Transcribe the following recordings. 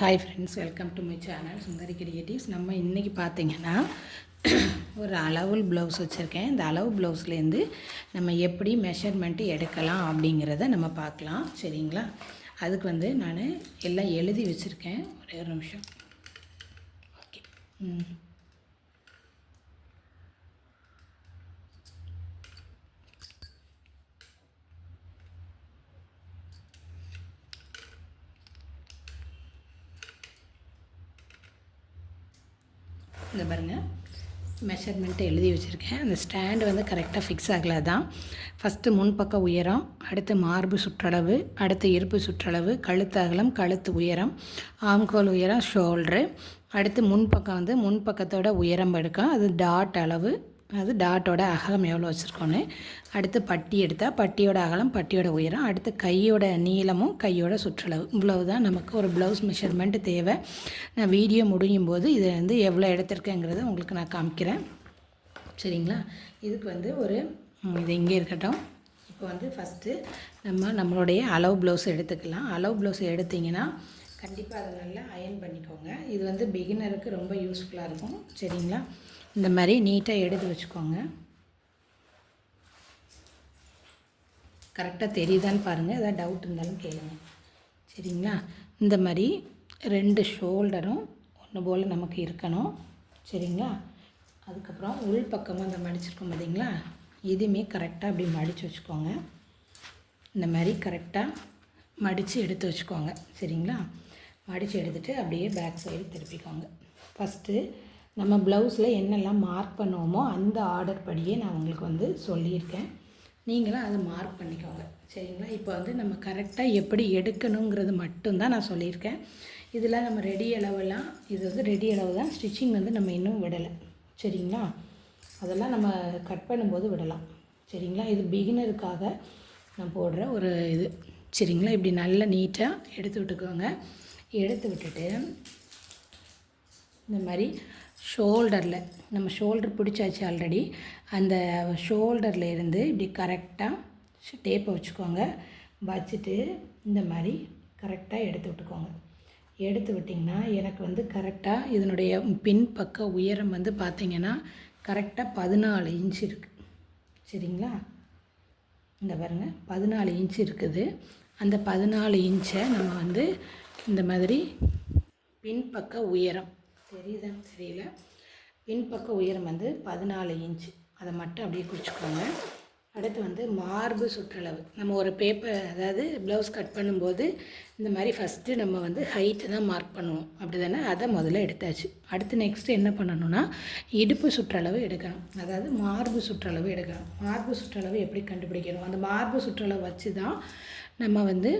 Hi friends welcome to my channel Sundari creatives நம்ம இன்றைக்கி பார்த்திங்கன்னா ஒரு அளவு ப்ளவுஸ் வச்சுருக்கேன். இந்த அளவு ப்ளவுஸ்லேருந்து நம்ம எப்படி மெஷர்மெண்ட்டு எடுக்கலாம் அப்படிங்கிறத நம்ம பார்க்கலாம். சரிங்களா? அதுக்கு வந்து நான் எல்லாம் எழுதி வச்சுருக்கேன். ஒரே ஒரு நிமிஷம். ஓகே ம். இந்த பாருங்கள் மெஷர்மெண்ட்டு எழுதி வச்சுருக்கேன். அந்த ஸ்டாண்டு வந்து கரெக்டாக ஃபிக்ஸ் ஆகலை தான் ஃபஸ்ட்டு முன்பக்க உயரம் அடுத்து மார்பு சுற்றளவு அடுத்து இருப்பு சுற்றளவு கழுத்து அகலம் கழுத்து உயரம் ஆம்கோல் உயரம் ஷோல்ட்ரு அடுத்து முன்பக்கம் வந்து முன்பக்கத்தோட உயரம் எடுக்கும் அது டாட் அளவு. அது டாட்டோட அகலம் எவ்வளோ வச்சுருக்கோன்னு. அடுத்து பட்டி எடுத்தால் பட்டியோட அகலம் பட்டியோட உயரம். அடுத்து கையோட நீளமும் கையோட சுற்றளவு. இவ்வளவு தான் நமக்கு ஒரு ப்ளவுஸ் மெஷர்மெண்ட்டு தேவை. நான் வீடியோ முடியும் போது இதை வந்து எவ்வளோ எடுத்திருக்கேங்கிறத உங்களுக்கு நான் காமிக்கிறேன். சரிங்களா? இதுக்கு வந்து ஒரு இது இங்கே இருக்கட்டும். இப்போ வந்து ஃபஸ்ட்டு நம்ம நம்மளுடைய அளவு ப்ளவுஸ் எடுத்துக்கலாம். அளவு ப்ளவுஸ் எடுத்திங்கன்னா கண்டிப்பாக அதை நல்லா அயன் பண்ணிக்கோங்க. இது வந்து பிகினருக்கு ரொம்ப யூஸ்ஃபுல்லாக இருக்கும். சரிங்களா? இந்த மாதிரி நீட்டாக எடுத்து வச்சுக்கோங்க. கரெக்டாக தெரியுதான்னு பாருங்கள் எதாவது டவுட் இருந்தாலும் கேளுங்க. சரிங்களா? இந்த மாதிரி ரெண்டு ஷோல்டரும் ஒன்று போல் நமக்கு இருக்கணும். சரிங்களா? அதுக்கப்புறம் உள் பக்கமாக அந்த மடிச்சிருக்கோம் பார்த்தீங்களா எதுவுமே கரெக்டாக அப்படி மடித்து வச்சுக்கோங்க. இந்த மாதிரி கரெக்டாக மடித்து எடுத்து வச்சுக்கோங்க. சரிங்களா? மடித்து எடுத்துகிட்டு அப்படியே பேக் சைடு திருப்பிக்கோங்க. ஃபஸ்ட்டு நம்ம ப்ளவுஸில் என்னெல்லாம் மார்க் பண்ணுவோமோ அந்த ஆர்டர் படியே நான் உங்களுக்கு வந்து சொல்லியிருக்கேன். நீங்களும் அதை மார்க் பண்ணிக்கோங்க. சரிங்களா? இப்போ வந்து நம்ம கரெக்டாக எப்படி எடுக்கணுங்கிறது மட்டும்தான் நான் சொல்லியிருக்கேன். இதில் நம்ம ரெடி அளவெல்லாம் இது வந்து ரெடி அளவு தான். ஸ்டிச்சிங் வந்து நம்ம இன்னும் விடலை. சரிங்களா? அதெல்லாம் நம்ம கட் பண்ணும்போது விடலாம். சரிங்களா? இது பிகினருக்காக நான் போடுற ஒரு இது. சரிங்களா? இப்படி நல்லா நீட்டாக எடுத்து விட்டுக்கோங்க. எடுத்து விட்டுட்டு இந்த மாதிரி ஷோல்டரில் நம்ம ஷோல்டர் பிடிச்சாச்சு ஆல்ரெடி அந்த ஷோல்டரில் இருந்து இப்படி கரெக்டாக டேப்பை வச்சுக்கோங்க. வச்சுட்டு இந்த மாதிரி கரெக்டாக எடுத்து விட்டுக்கோங்க. எடுத்து விட்டிங்கன்னா எனக்கு வந்து கரெக்டாக இதனுடைய பின்பக்க உயரம் வந்து பார்த்திங்கன்னா கரெக்டாக பதினாலு இன்ச் இருக்குது சரிங்களா? இந்த பாருங்க பதினாலு இன்ச் இருக்குது. அந்த பதினாலு இன்ச்சை நம்ம வந்து இந்த மாதிரி பின்பக்க உயரம் தெரியுதான்னு தெரியல. பின்பக்க உயரம் வந்து பதினாலு இன்ச் அதை மட்டும் அப்படியே குறிச்சிக்கோங்க அடுத்து வந்து மார்பு சுற்றளவு. நம்ம ஒரு பேப்பர் அதாவது ப்ளவுஸ் கட் பண்ணும்போது இந்த மாதிரி ஃபஸ்ட்டு நம்ம வந்து ஹைட்டு தான் மார்க் பண்ணுவோம். அப்படி தானே அதை முதல்ல எடுத்தாச்சு. அடுத்து நெக்ஸ்ட்டு என்ன பண்ணணும்னா இடுப்பு சுற்றளவு எடுக்கணும். அதாவது மார்பு சுற்றளவு எடுக்கணும். மார்பு சுற்றளவு எப்படி கண்டுபிடிக்கணும்? அந்த மார்பு சுற்றளவு வச்சு தான் நம்ம வந்து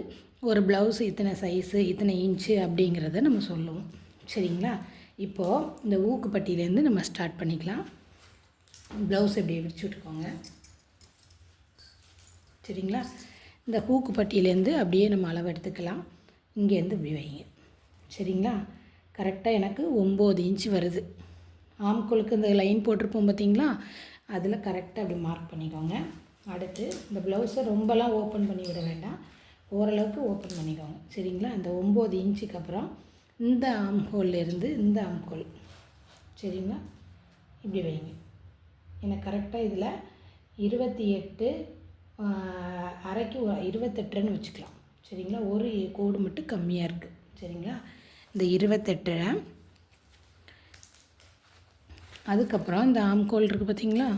ஒரு ப்ளவுஸ் இத்தனை சைஸு இத்தனை இன்ச்சு அப்படிங்கிறத நம்ம சொல்லுவோம். சரிங்களா? இப்போது இந்த ஊக்குப்பட்டியிலேருந்து நம்ம ஸ்டார்ட் பண்ணிக்கலாம். ப்ளவுஸ் இப்படி விரிச்சு விட்டுக்கோங்க. சரிங்களா? இந்த ஹூக்கு பட்டியிலேருந்து அப்படியே நம்ம அளவு எடுத்துக்கலாம். இங்கேருந்து இப்படி வைங்க. சரிங்களா? கரெக்டாக எனக்கு ஒம்பது இன்ச்சு வருது. ஆம்கோலுக்கு இந்த லைன் போட்டிருப்போம் பார்த்தீங்களா? அதில் கரெக்டாக அப்படி மார்க் பண்ணிக்கோங்க. அடுத்து இந்த ப்ளவுஸை ரொம்பலாம் ஓப்பன் பண்ணி விட வேண்டாம். ஓரளவுக்கு ஓப்பன் பண்ணிக்கோங்க. சரிங்களா? இந்த ஒம்பது இன்ச்சுக்கு அப்புறம் இந்த ஆம்ஹோல்லேருந்து இந்த ஆம்ஹோல் சரிங்களா? இப்படி வைங்க. எனக்கு கரெக்டாக இதில் இருபத்தி எட்டு அரைக்கு இருபத்தெட்டுன்னு வச்சுக்கலாம். சரிங்களா? ஒரு கோடு மட்டும் கம்மியாக இருக்குது சரிங்களா? இந்த இருபத்தெட்டு. அதுக்கப்புறம் இந்த ஆம்கோல் இருக்குது பார்த்தீங்களா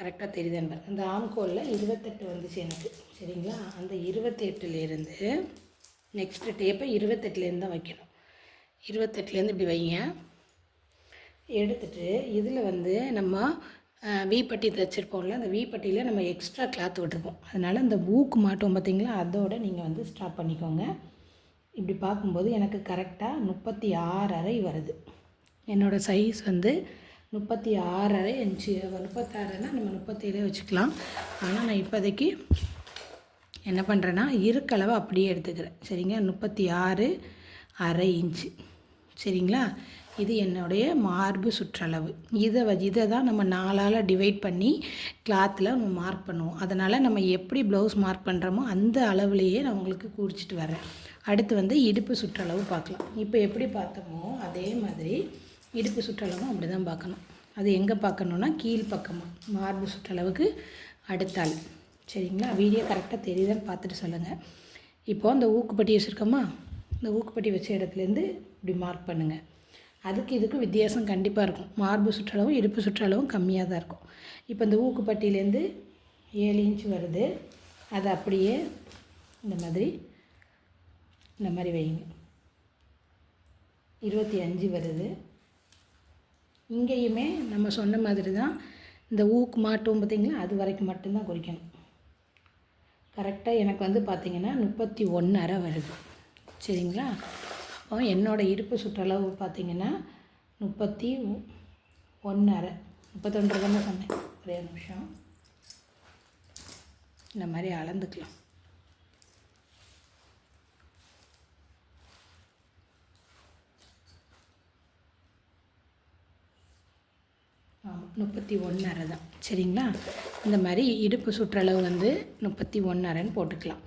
கரெக்டாக தெரியுதுன்னு பாருங்க இந்த ஆம்கோலில் இருபத்தெட்டு வந்துச்சு எனக்கு. சரிங்களா? அந்த இருபத்தெட்டுலேருந்து நெக்ஸ்ட்டு டேப்பை இருபத்தெட்டுலேருந்து தான் வைக்கணும். இருபத்தெட்டுலேருந்து இப்படி வைங்க. எடுத்துட்டு இதில் வந்து நம்ம வீப்பட்டி தைச்சிருப்போம்ல அந்த வீப்பட்டியில் நம்ம எக்ஸ்ட்ரா கிளாத் விட்டுருப்போம். அதனால் அந்த ஊக்கு மாட்டோம் பார்த்தீங்களா? அதோட நீங்கள் வந்து ஸ்டாப் பண்ணிக்கோங்க. இப்படி பார்க்கும்போது எனக்கு கரெக்டாக முப்பத்தி ஆறரை வருது. என்னோடய சைஸ் வந்து முப்பத்தி ஆறரை இன்ச்சு முப்பத்தாறுனா நம்ம முப்பத்தேழே வச்சுக்கலாம். ஆனால் நான் இப்போதைக்கு என்ன பண்ணுறேன்னா இருக்களவை அப்படியே எடுத்துக்கிறேன். சரிங்க? முப்பத்தி ஆறு அரை இன்ச்சு. சரிங்களா? இது என்னுடைய மார்பு சுற்றளவு. இதை வ இதை தான் நம்ம நாலால் டிவைட் பண்ணி கிளாத்தில் நம்ம மார்க் பண்ணுவோம். அதனால் நம்ம எப்படி ப்ளவுஸ் மார்க் பண்ணுறோமோ அந்த அளவுலேயே நான் உங்களுக்கு குறிச்சிட்டு வரேன் அடுத்து வந்து இடுப்பு சுற்றளவு பார்க்கலாம். இப்போ எப்படி பார்த்தோமோ அதே மாதிரி இடுப்பு சுற்றளவும் அப்படி தான் பார்க்கணும். அது எங்கே பார்க்கணுன்னா கீழ் பக்கமாக மார்பு சுற்றளவுக்கு அடுத்தாள். சரிங்களா? வீடியோ கரெக்டாக தெரியுதுன்னு பார்த்துட்டு சொல்லுங்கள் இப்போது அந்த ஊக்குப்பட்டி வச்சுருக்கோமா? இந்த ஊக்குப்பட்டி வச்ச இடத்துலேருந்து இப்படி மார்க் பண்ணுங்கள் அதுக்கு இதுக்கு வித்தியாசம் கண்டிப்பாக இருக்கும். மார்பு சுற்றளவும் இடுப்பு சுற்றளவும் கம்மியாக தான் இருக்கும். இப்போ இந்த ஊக்குப்பட்டியிலேருந்து ஏழு இன்ச் வருது. அதை அப்படியே இந்த மாதிரி இந்த மாதிரி வைங்க. இருபத்தி அஞ்சு வருது. இங்கேயுமே நம்ம சொன்ன மாதிரி தான் இந்த ஊக்கு மாட்டும் பார்த்திங்களா? அது வரைக்கும் மட்டும்தான் குறிக்கணும். கரெக்டாக எனக்கு வந்து பார்த்திங்கன்னா முப்பத்தி ஒன்று அரை வருது. சரிங்களா? அப்போ என்னோடய இருப்பு சுற்றளவு பார்த்திங்கன்னா முப்பத்தி ஒன்று அரை முப்பத்தொன்று தானே சொன்னேன். ஒரே நிமிஷம். இந்த மாதிரி அளந்துக்கலாம். முப்பத்தி ஒன்றரை தான். சரிங்களா? இந்த மாதிரி இடுப்பு சுற்றளவு வந்து முப்பத்தி ஒன்றரைன்னு போட்டுக்கலாம்.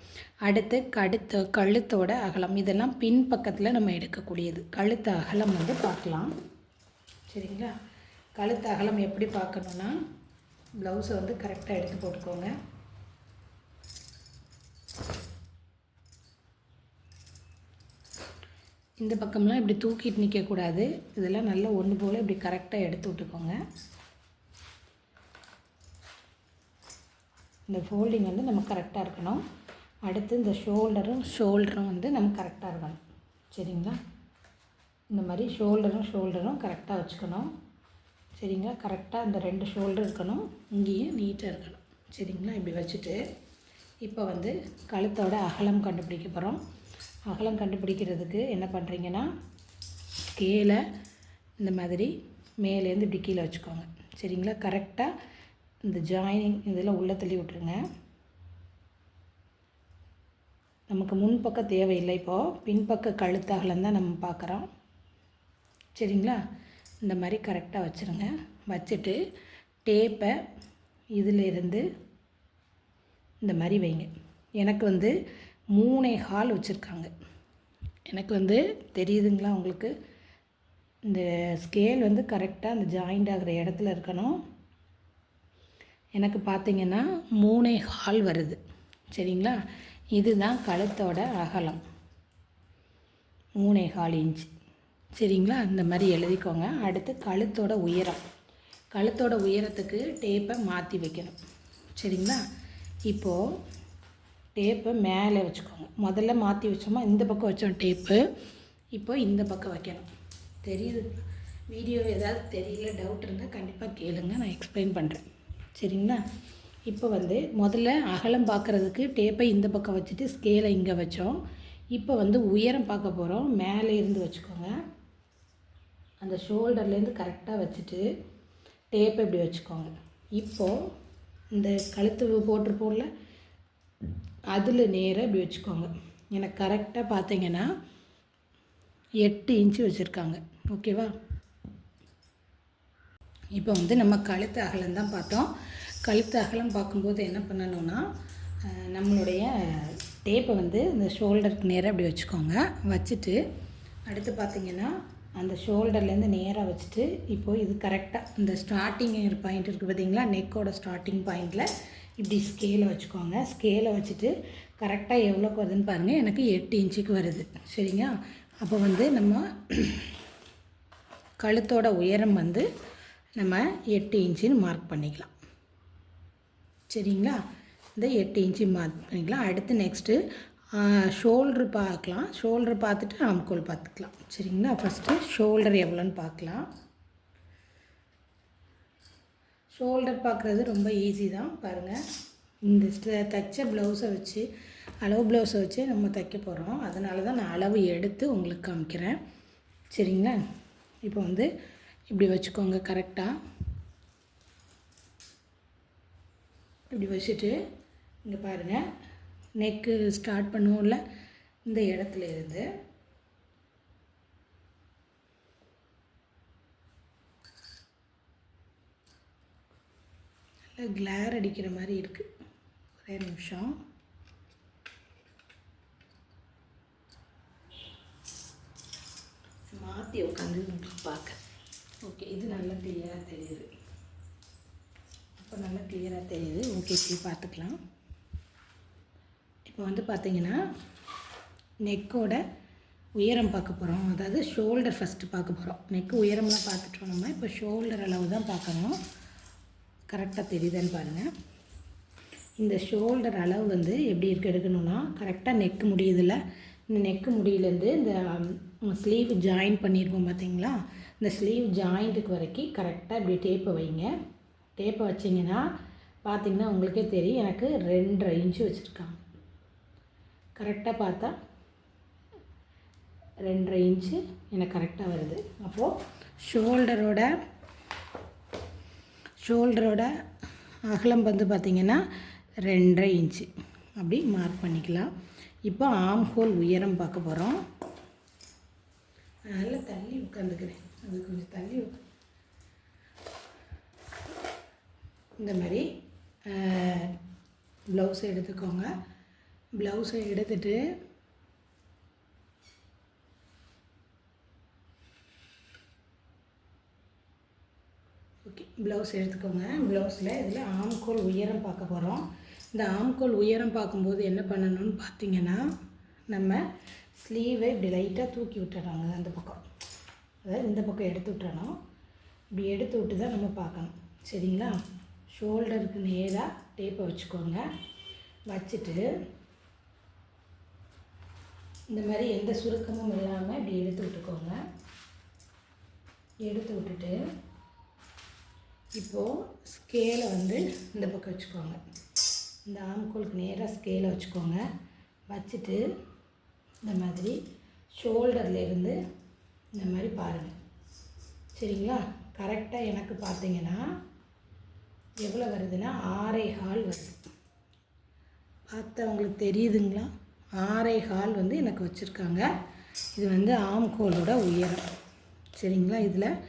அடுத்து கடுத்து கழுத்தோட அகலம். இதெல்லாம் பின் பக்கத்தில் நம்ம எடுக்கக்கூடியது. கழுத்து அகலம் வந்து பார்க்கலாம். சரிங்களா? கழுத்து அகலம் எப்படி பார்க்கணுன்னா ப்ளவுஸை வந்து கரெக்டாக எடுத்து போட்டுக்கோங்க. இந்த பக்கம்லாம் இப்படி தூக்கிட்டு நிற்கக்கூடாது இதெல்லாம் நல்லா ஒன்று போல் இப்படி கரெக்டாக எடுத்து விட்டுக்கோங்க. இந்த ஃபோல்டிங் வந்து நம்ம கரெக்டாக இருக்கணும். அடுத்து இந்த ஷோல்டரும் ஷோல்டரும் வந்து நம்ம கரெக்டாக இருக்கணும். சரிங்களா? இந்த மாதிரி ஷோல்டரும் ஷோல்டரும் கரெக்டாக வச்சுக்கணும். சரிங்களா? கரெக்டாக இந்த ரெண்டு ஷோல்டர் இருக்கணும். இங்கேயும் நீட்டாக இருக்கணும். சரிங்களா? இப்படி வச்சுட்டு இப்போ வந்து கழுத்தோட அகலம் கண்டுபிடிக்க போகிறோம் அகலம் கண்டுபிடிக்கிறதுக்கு என்ன பண்ணுறீங்கன்னா ஸ்கேலை இந்த மாதிரி மேலேருந்து இப்படி கீழே வச்சுக்கோங்க. சரிங்களா? கரெக்டாக இந்த ஜாயினிங் இதெல்லாம் உள்ளே தள்ளி விட்ருங்க நமக்கு முன்பக்கம் தேவையில்லை இப்போது பின்பக்க கழுத்து தான் நம்ம பார்க்குறோம். சரிங்களா? இந்த மாதிரி கரெக்டாக வச்சுருங்க. வச்சுட்டு டேப்பை இதிலிருந்து இந்த மாதிரி வைங்க. எனக்கு வந்து மூணே ஹால் வச்சுருக்காங்க. எனக்கு வந்து தெரியுதுங்களா உங்களுக்கு? இந்த ஸ்கேல் வந்து கரெக்டாக அந்த ஜாயிண்ட் ஆகிற இடத்துல இருக்கணும். எனக்கு பார்த்திங்கன்னா மூணே ஹால் வருது. சரிங்களா? இதுதான் கழுத்தோட அகலம். மூணே ஹால் இன்ச் சரிங்களா? இந்த மாதிரி எழுதிக்கோங்க. அடுத்து கழுத்தோட உயரம். கழுத்தோட உயரத்துக்கு டேப்பை மாற்றி வைக்கணும். சரிங்களா? இப்போது டேப்பை மேலே வச்சுக்கோங்க. முதல்ல மாற்றி வச்சோமா? இந்த பக்கம் வச்சோம் டேப்பு. இப்போ இந்த பக்கம் வைக்கணும். தெரியுது? வீடியோ ஏதாவது தெரியல டவுட் இருந்தால் கண்டிப்பாக கேளுங்க. நான் எக்ஸ்பிளைன் பண்ணுறேன் சரிங்களா? இப்போ வந்து முதல்ல அகலம் பார்க்குறதுக்கு டேப்பை இந்த பக்கம் வச்சுட்டு ஸ்கேலை இங்கே வச்சோம். இப்போ வந்து உயரம் பார்க்க போகிறோம் மேலே இருந்து வச்சுக்கோங்க. அந்த ஷோல்டர்லேருந்து கரெக்டாக வச்சுட்டு டேப்பை இப்படி வச்சுக்கோங்க. இப்போது இந்த கழுத்து போட்டிருப்போம்ல அதில் நேராக இப்படி வச்சுக்கோங்க. எனக்கு கரெக்டாக பார்த்தீங்கன்னா எட்டு இன்ச்சு வச்சுருக்காங்க. ஓகேவா இப்போ வந்து நம்ம கழுத்து அகலம் தான் பார்த்தோம். கழுத்து அகலம் பார்க்கும்போது என்ன பண்ணணும்னா நம்மளுடைய டேப்பை வந்து இந்த ஷோல்டருக்கு நேராக அப்படி வச்சுக்கோங்க. வச்சுட்டு அடுத்து பார்த்திங்கன்னா அந்த ஷோல்டர்லேருந்து நேராக வச்சுட்டு இப்போது இது கரெக்டாக இந்த ஸ்டார்டிங் பாயிண்ட் இருக்குது பார்த்தீங்களா? நெக்கோட ஸ்டார்டிங் பாயிண்டில் இப்படி ஸ்கேலை வச்சுக்கோங்க. ஸ்கேலை வச்சுட்டு கரெக்டாக எவ்வளோக்கு வருதுன்னு பாருங்கள் எனக்கு எட்டு இன்ச்சுக்கு வருது. சரிங்க அப்போ வந்து நம்ம கழுத்தோட உயரம் வந்து நம்ம எட்டு இன்ச்சுன்னு மார்க் பண்ணிக்கலாம். சரிங்களா? இந்த எட்டு இன்ச்சு மார்க் பண்ணிக்கலாம். அடுத்து நெக்ஸ்ட்டு ஷோல்ட்ரு பார்க்கலாம். ஷோல்ட்ரு பார்த்துட்டு ஆம்கோல் பார்த்துக்கலாம். சரிங்களா? ஃபஸ்ட்டு ஷோல்டர் எவ்வளோன்னு பார்க்கலாம். ஷோல்டர் பார்க்குறது ரொம்ப ஈஸி தான். பாருங்கள் இந்த தைச்ச ப்ளவுஸை வச்சு அளவு ப்ளவுஸை வச்சு நம்ம தைக்க போகிறோம் அதனால தான் நான் அளவு எடுத்து உங்களுக்கு காமிக்கிறேன். சரிங்களா? இப்போ வந்து இப்படி வச்சுக்கோங்க கரெக்டாக இப்படி வச்சுட்டு இங்கே பாருங்கள் நெக்கு ஸ்டார்ட் பண்ணுவோம்ல இந்த இடத்துல இருந்து. நல்லா கிளார் அடிக்கிற மாதிரி இருக்குது ஒரே நிமிஷம். மாற்றி உட்காந்து பார்க்க. ஓகே இது நல்லா கிளியராக தெரியுது. இப்போ நல்லா கிளியராக தெரியுது. ஓகே இப்படி பார்த்துக்கலாம். இப்போ வந்து பார்த்தீங்கன்னா நெக்கோட உயரம் பார்க்க போகிறோம் அதாவது ஷோல்டர் ஃபஸ்ட்டு பார்க்க போகிறோம் நெக்கு உயரம்லாம் பார்த்துட்டோம் நம்ம. இப்போ ஷோல்டர் அளவு தான் பார்க்கணும். கரெக்டாக தெரியுதுன்னு பாருங்கள் இந்த ஷோல்டர் அளவு வந்து எப்படி இருக்கு எடுக்கணும்னா கரெக்டாக நெக்கு முடியுதில்ல. இந்த நெக்கு முடியிலேருந்து இந்த um, ஸ்லீவ் ஜாயின் பண்ணியிருக்கோம் பார்த்தீங்களா இந்த ஸ்லீவ் ஜாயிண்ட்டுக்கு வரைக்கும் கரெக்டாக இப்படி டேப்பை வைங்க. டேப்பை வச்சிங்கன்னா பார்த்திங்கன்னா உங்களுக்கே தெரியும் எனக்கு ரெண்டரை இன்ச்சு வச்சுருக்காங்க. கரெக்டாக பார்த்தா ரெண்டரை இன்ச்சு எனக்கு கரெக்டாக வருது. அப்போது ஷோல்டரோட ஷோல்டரோட அகலம் வந்து பார்த்திங்கன்னா ரெண்டரை இன்ச்சு அப்படி மார்க் பண்ணிக்கலாம். இப்போ ஆம் ஹோல் உயரம் பார்க்க போகிறோம் நல்லா தள்ளி உட்காந்துக்கிறேன் அது கொஞ்சம் தள்ளி இந்த மாதிரி ப்ளவுஸை எடுத்துக்கோங்க. ப்ளவுஸை எடுத்துட்டு ஓகே ப்ளவுஸ் எடுத்துக்கோங்க. ப்ளவுஸில் இதில் ஆம்கோல் உயரம் பார்க்க போகிறோம் இந்த ஆம்கோல் உயரம் பார்க்கும்போது என்ன பண்ணணும்னு பார்த்தீங்கன்னா நம்ம ஸ்லீவை இப்படி லைட்டாக தூக்கி விட்டுறாங்க அந்த பக்கம். அதாவது இந்த பக்கம் எடுத்து விட்டுறணும். இப்படி எடுத்து விட்டு தான் நம்ம பார்க்கணும். சரிங்களா? ஷோல்டருக்கு நேராக டேப்பை வச்சுக்கோங்க. வச்சுட்டு இந்த மாதிரி எந்த சுருக்கமும் இல்லாமல் இப்படி எடுத்து விட்டுக்கோங்க. எடுத்து விட்டுட்டு இப்போது ஸ்கேலை வந்து இந்த பக்கம் வச்சுக்கோங்க. இந்த ஆம்கோலுக்கு நேராக ஸ்கேலை வச்சுக்கோங்க. வச்சுட்டு இந்த மாதிரி ஷோல்டர்லேருந்து இந்த மாதிரி பாருங்கள் சரிங்களா? கரெக்டாக எனக்கு பார்த்தீங்கன்னா எவ்வளோ வருதுன்னா ஆரை ஹால் வருது. பார்த்தவங்களுக்கு தெரியுதுங்களா? ஆரை ஹால் வந்து எனக்கு வச்சுருக்காங்க. இது வந்து ஆம்கோலோட உயரம். சரிங்களா? இதில்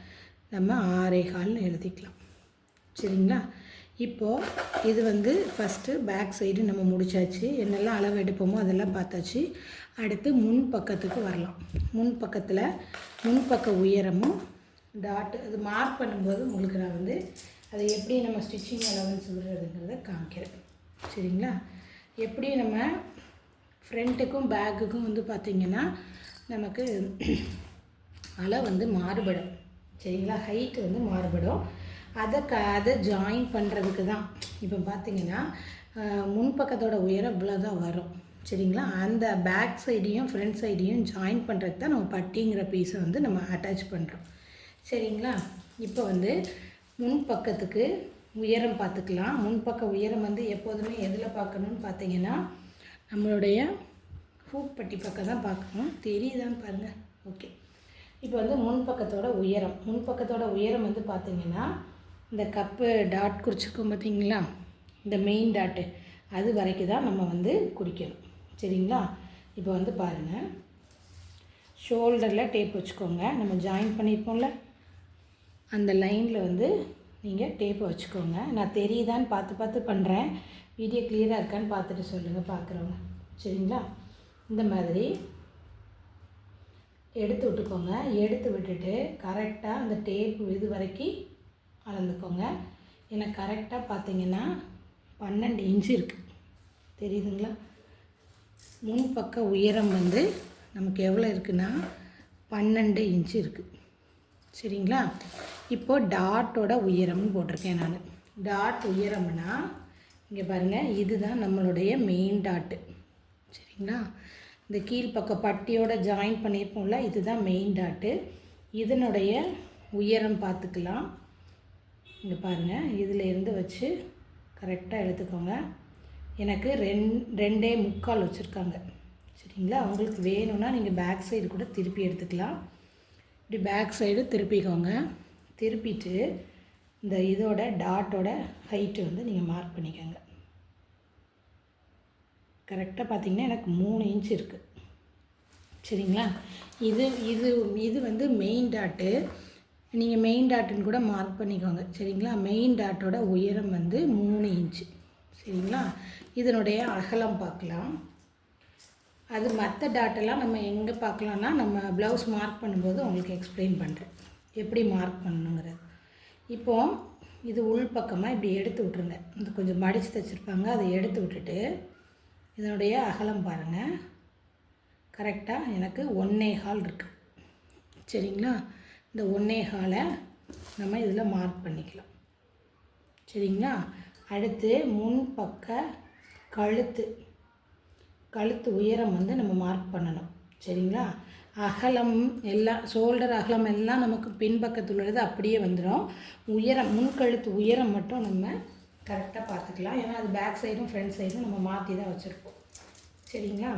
நம்ம ஆறே ஹால்னு எழுதிக்கலாம். சரிங்களா? இப்போது இது வந்து ஃபஸ்ட்டு பேக் சைடு நம்ம முடிச்சாச்சு. என்னெல்லாம் அளவு எடுப்போமோ அதெல்லாம் பார்த்தாச்சு. அடுத்து முன் பக்கத்துக்கு வரலாம். முன் பக்கத்தில் முன் பக்க உயரமும் டாட் அது மார்க் பண்ணும்போது உங்களுக்கு நான் வந்து அதை எப்படி நம்ம ஸ்டிச்சிங் அளவுன்னு சொல்கிறதுங்கிறத காமிக்கிறேன். சரிங்களா? எப்படி நம்ம ஃப்ரண்ட்டுக்கும் பேக்குக்கும் வந்து பார்த்திங்கன்னா நமக்கு அளவு வந்து மாறுபடும். சரிங்களா? ஹைட்டு வந்து மாறுபடும். அதை க அதை ஜாயின் பண்ணுறதுக்கு தான் இப்போ பார்த்தீங்கன்னா முன்பக்கத்தோட உயரம் இவ்வளோ தான் வரும். சரிங்களா? அந்த பேக் சைடையும் ஃப்ரண்ட் சைடையும் ஜாயின் பண்ணுறதுக்கு தான் நம்ம பட்டிங்கிற பீஸை வந்து நம்ம அட்டாச் பண்ணுறோம் சரிங்களா? இப்போ வந்து முன்பக்கத்துக்கு உயரம் பார்த்துக்கலாம் முன்பக்க உயரம் வந்து எப்போதுமே எதில் பார்க்கணுன்னு பார்த்தீங்கன்னா நம்மளுடைய ஹூப் பட்டி பக்கம் தான் பார்க்கணும் தெரியுதான்னு பாருங்கள் ஓகே இப்போ வந்து முன்பக்கத்தோட உயரம். முன்பக்கத்தோட உயரம் வந்து பார்த்திங்கன்னா இந்த கப்பு டாட் குறிச்சிருக்கோம் பார்த்தீங்களா? இந்த மெயின் டாட்டு. அது வரைக்கும் தான் நம்ம வந்து குடிக்கணும். சரிங்களா? இப்போ வந்து பாருங்கள் ஷோல்டரில் டேப் வச்சுக்கோங்க. நம்ம ஜாயின் பண்ணியிருப்போம்ல? அந்த லைனில் வந்து நீங்கள் டேப்பை வச்சுக்கோங்க. நான் தெரியுதான்னு பார்த்து பார்த்து பண்ணுறேன் வீடியோ கிளியராக இருக்கான்னு பார்த்துட்டு சொல்லுங்கள் பார்க்குறவங்க. சரிங்களா? இந்த மாதிரி எடுத்து விட்டுக்கோங்க. எடுத்து விட்டுட்டு கரெக்டாக அந்த டேப் இது வரைக்கும் அளந்துக்கோங்க. எனக்கு கரெக்டாக பார்த்தீங்கன்னா பன்னெண்டு இன்ச்சு இருக்குது தெரியுதுங்களா? முன்பக்க உயரம் வந்து நமக்கு எவ்வளோ இருக்குன்னா பன்னெண்டு இன்ச்சு இருக்குது சரிங்களா? இப்போது டாட்டோட உயரம்னு போட்டிருக்கேன் நான். டாட் உயரம்னா இங்கே பாருங்கள் இதுதான் நம்மளுடைய மெயின் டாட்டு சரிங்களா? இந்த கீழ்ப்பக்க பட்டியோட ஜாயின் பண்ணியிருப்போம்ல இதுதான் மெயின் டாட்டு இதனுடைய உயரம் பார்த்துக்கலாம். இங்கே பாருங்கள் இதில் இருந்து வச்சு கரெக்டாக எடுத்துக்கோங்க. எனக்கு ரெண் ரெண்டே முக்கால் வச்சுருக்காங்க. சரிங்களா? அவங்களுக்கு வேணும்னா நீங்கள் பேக் சைடு கூட திருப்பி எடுத்துக்கலாம். இப்படி பேக் சைடு திருப்பிக்கோங்க. திருப்பிட்டு இந்த இதோட டாட்டோட ஹைட்டு வந்து நீங்கள் மார்க் பண்ணிக்கோங்க. கரெக்டாக பார்த்தீங்கன்னா எனக்கு மூணு இன்ச் இருக்குது சரிங்களா? இது இது இது வந்து மெயின் டாட்டு நீங்கள் மெயின் டாட்டுன்னு கூட மார்க் பண்ணிக்கோங்க. சரிங்களா? மெயின் டாட்டோட உயரம் வந்து மூணு இன்ச்சு சரிங்களா? இதனுடைய அகலம் பார்க்கலாம். அது மற்ற டாட்டெல்லாம் நம்ம எங்கே பார்க்கலான்னா நம்ம ப்ளவுஸ் மார்க் பண்ணும்போது உங்களுக்கு எக்ஸ்பிளைன் பண்ணுறேன் எப்படி மார்க் பண்ணணுங்கிறது. இப்போ இது உள் பக்கமாக இப்படி எடுத்து விட்ருங்க இந்த கொஞ்சம் மடித்து தைச்சிருப்பாங்க. அதை எடுத்து விட்டுட்டு இதனுடைய அகலம் பாருங்கள் கரெக்டாக எனக்கு ஒன்னே ஹால் இருக்குது சரிங்களா? இந்த ஒன்னே காலை நம்ம இதில் மார்க் பண்ணிக்கலாம். சரிங்களா? அடுத்து முன் பக்க கழுத்து. கழுத்து உயரம் வந்து நம்ம மார்க் பண்ணணும். சரிங்களா? அகலம் எல்லாம் ஷோல்டர் அகலம் எல்லாம் நமக்கு பின்பக்கத்தில் உள்ளது அப்படியே வந்துடும் உயரம் முன்கழுத்து உயரம் மட்டும் நம்ம கரெக்டாக பார்த்துக்கலாம். ஏன்னா அது பேக் சைடும் ஃப்ரண்ட் சைடும் நம்ம மாற்றி தான் வச்சுருப்போம் சரிங்களா?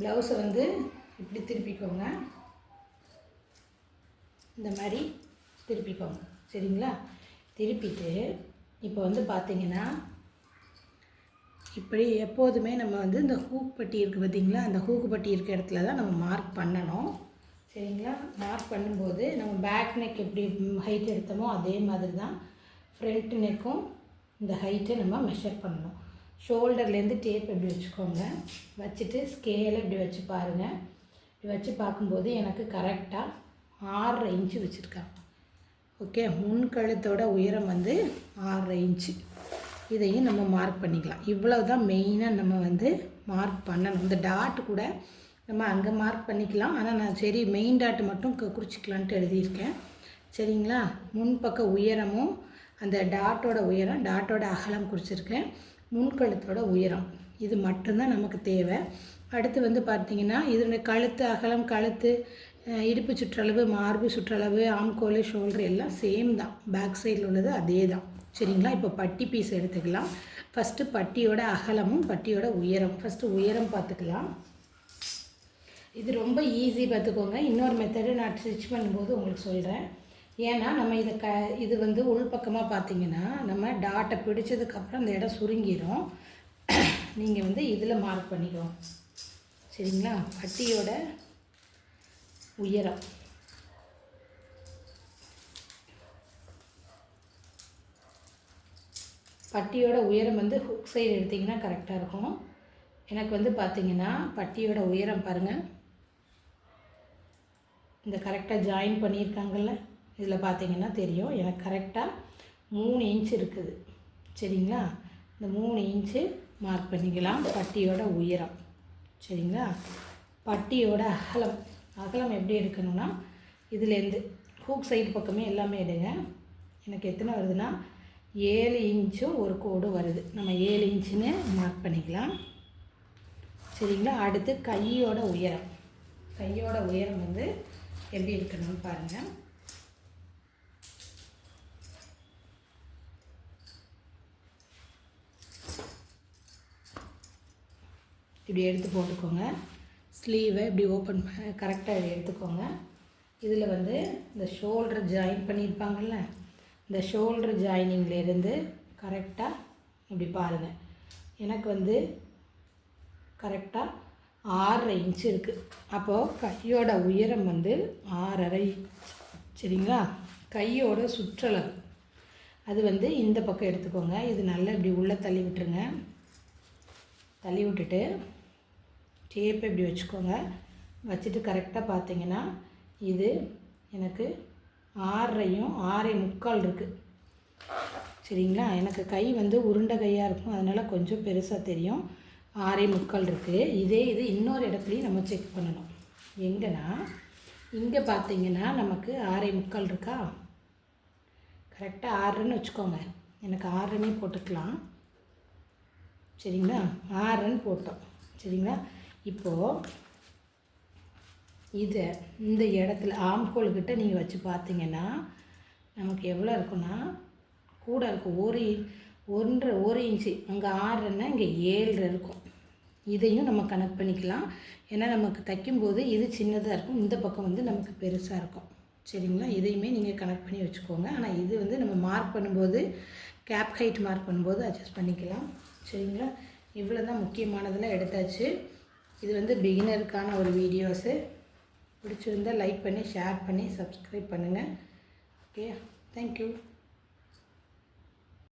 ப்ளவுஸை வந்து இப்படி திருப்பிக்கோங்க. இந்த மாதிரி திருப்பிக்கோங்க சரிங்களா? திருப்பிட்டு இப்போ வந்து பார்த்தீங்கன்னா இப்படி எப்போதுமே நம்ம வந்து இந்த ஹூக் பட்டி இருக்குது பார்த்திங்களா அந்த ஹூக்கு பட்டி இருக்க இடத்துல தான் நம்ம மார்க் பண்ணணும். சரிங்களா? மார்க் பண்ணும்போது நம்ம பேக் நெக் எப்படி ஹைட் எடுத்தோமோ அதே மாதிரி தான் ஃப்ரண்ட் நெக்கும் இந்த ஹைட்டை நம்ம மெஷர் பண்ணணும். ஷோல்டர்லேருந்து டேப் எப்படி வச்சுக்கோங்க? வச்சுட்டு ஸ்கேலை இப்படி வச்சு பாருங்கள் இப்படி வச்சு பார்க்கும்போது எனக்கு கரெக்டாக ஆறரை இன்ச்சு வச்சுருக்காங்க. ஓகே முன் கழுத்தோட உயரம் வந்து ஆறரை இன்ச்சு. இதையும் நம்ம மார்க் பண்ணிக்கலாம். இவ்வளவு தான் மெயினாக நம்ம வந்து மார்க் பண்ணணும். இந்த டாட் கூட நம்ம அங்கே மார்க் பண்ணிக்கலாம். ஆனால் நான் சரி மெயின் டாட் மட்டும் குறிச்சிக்கலான்ட்டு எழுதியிருக்கேன். சரிங்களா? முன்பக்க உயரமும் அந்த டாட்டோட உயரம் டாட்டோட அகலம் குறிச்சிருக்கேன். முன்கழுத்தோட உயரம். இது மட்டும்தான் நமக்கு தேவை. அடுத்து வந்து பார்த்தீங்கன்னா இதனுடைய கழுத்து அகலம் கழுத்து இடுப்பு சுற்றளவு மார்பு சுற்றளவு ஆம்கோல் ஷோல்டர் எல்லாம் சேம் தான். பேக் சைடில் உள்ளது அதே தான். சரிங்களா? இப்போ பட்டி பீஸ் எடுத்துக்கலாம். ஃபஸ்ட்டு பட்டியோட அகலமும் பட்டியோட உயரம் ஃபஸ்ட்டு உயரம் பார்த்துக்கலாம். இது ரொம்ப ஈஸி பார்த்துக்கோங்க. இன்னொரு மெத்தடு நான் ஸ்டிச் பண்ணும்போது உங்களுக்கு சொல்கிறேன் ஏன்னா நம்ம இதை க இது வந்து உள்பக்கமாக பார்த்தீங்கன்னா நம்ம டாட்டை பிடிச்சதுக்கப்புறம் அந்த இடம் சுருங்கிரும். நீங்கள் வந்து இதில் மார்க் பண்ணிக்கோங்க. சரிங்களா? பட்டியோட உயரம். பட்டியோட உயரம் வந்து ஹுக் சைடு எடுத்திங்கன்னா கரெக்டாக இருக்கும். எனக்கு வந்து பார்த்திங்கன்னா பட்டியோட உயரம் பாருங்கள் இந்த கரெக்டாக ஜாயின் பண்ணியிருக்காங்கல்ல? இதில் பார்த்தீங்கன்னா தெரியும். எனக்கு கரெக்டாக மூணு இன்ச் இருக்குது. சரிங்களா? இந்த மூணு இன்ச்சு மார்க் பண்ணிக்கலாம். பட்டியோட உயரம். சரிங்களா? பட்டியோட அகலம். அகலம் எப்படி எடுக்கணும்னா இதுலேருந்து ஹூக் சைடு பக்கமே எல்லாமே எடுங்க. எனக்கு எத்தனை வருதுன்னா ஏழு இன்ச்சும் ஒரு கோடு வருது. நம்ம ஏழு இன்ச்சுன்னு மார்க் பண்ணிக்கலாம். சரிங்களா? அடுத்து கையோட உயரம். கையோட உயரம் வந்து எப்படி இருக்கணும்னு பாருங்கள் இப்படி எடுத்து போட்டுக்கோங்க. ஸ்லீவை இப்படி ஓப்பன் கரெக்டாக எடுத்துக்கோங்க. இதில் வந்து இந்த ஷோல்டர் ஜாயின் பண்ணியிருப்பாங்கல்ல இந்த ஷோல்டர் ஜாயினிங்லேருந்து கரெக்டாக இப்படி பாருங்கள் எனக்கு வந்து கரெக்டாக ஆறரை இன்ச்சு இருக்குது அப்போது கையோட உயரம் வந்து ஆறரை சரிங்களா? கையோட சுற்றளவு. அது வந்து இந்த பக்கம் எடுத்துக்கோங்க. இது நல்லா இப்படி உள்ளே தள்ளி விட்டுருங்க. தள்ளி விட்டுட்டு டேப்பை இப்படி வச்சுக்கோங்க. வச்சுட்டு கரெக்டாக பார்த்தீங்கன்னா இது எனக்கு ஆறரையும் ஆறரை முக்கால் இருக்குது சரிங்களா? எனக்கு கை வந்து உருண்டை கையாக இருக்கும். அதனால் கொஞ்சம் பெருசாக தெரியும். ஆறே முக்கால் இருக்குது இதே இது இன்னொரு இடத்துலையும் நம்ம செக் பண்ணணும். எங்கன்னா இங்கே பார்த்தீங்கன்னா நமக்கு ஆறே முக்கால் இருக்கா? கரெக்டாக ஆறுன்னு வச்சுக்கோங்க. எனக்கு ஆறுன்னே போட்டுக்கலாம். சரிங்களா? ஆறுன்னு போட்டோம். சரிங்களா? இப்போது இதை இந்த இடத்துல ஆம்கோல்கிட்ட நீங்கள் வச்சு பார்த்தீங்கன்னா நமக்கு எவ்வளோ இருக்குன்னா கூட இருக்கும் ஒரு இ- ஒன்றரை ஒரு இன்ச்சு அங்கே ஆறுன்னா இங்கே ஏழரை இருக்கும். இதையும் நம்ம கனெக்ட் பண்ணிக்கலாம். ஏன்னா நமக்கு தைக்கும்போது இது சின்னதாக இருக்கும். இந்த பக்கம் வந்து நமக்கு பெருசாக இருக்கும். சரிங்களா? இதையுமே நீங்கள் கனெக்ட் பண்ணி வச்சுக்கோங்க. ஆனால் இது வந்து நம்ம மார்க் பண்ணும்போது கேப் ஹைட் மார்க் பண்ணும்போது அட்ஜஸ்ட் பண்ணிக்கலாம். சரிங்களா? இவ்வளோ தான் முக்கியமானதெல்லாம் எடுத்தாச்சு. இது வந்து பிகினருக்கான ஒரு வீடியோஸு பிடிச்சிருந்தா லைக் பண்ணி ஷேர் பண்ணி சப்ஸ்கிரைப் பண்ணுங்கள் ஓகே தேங்க்யூ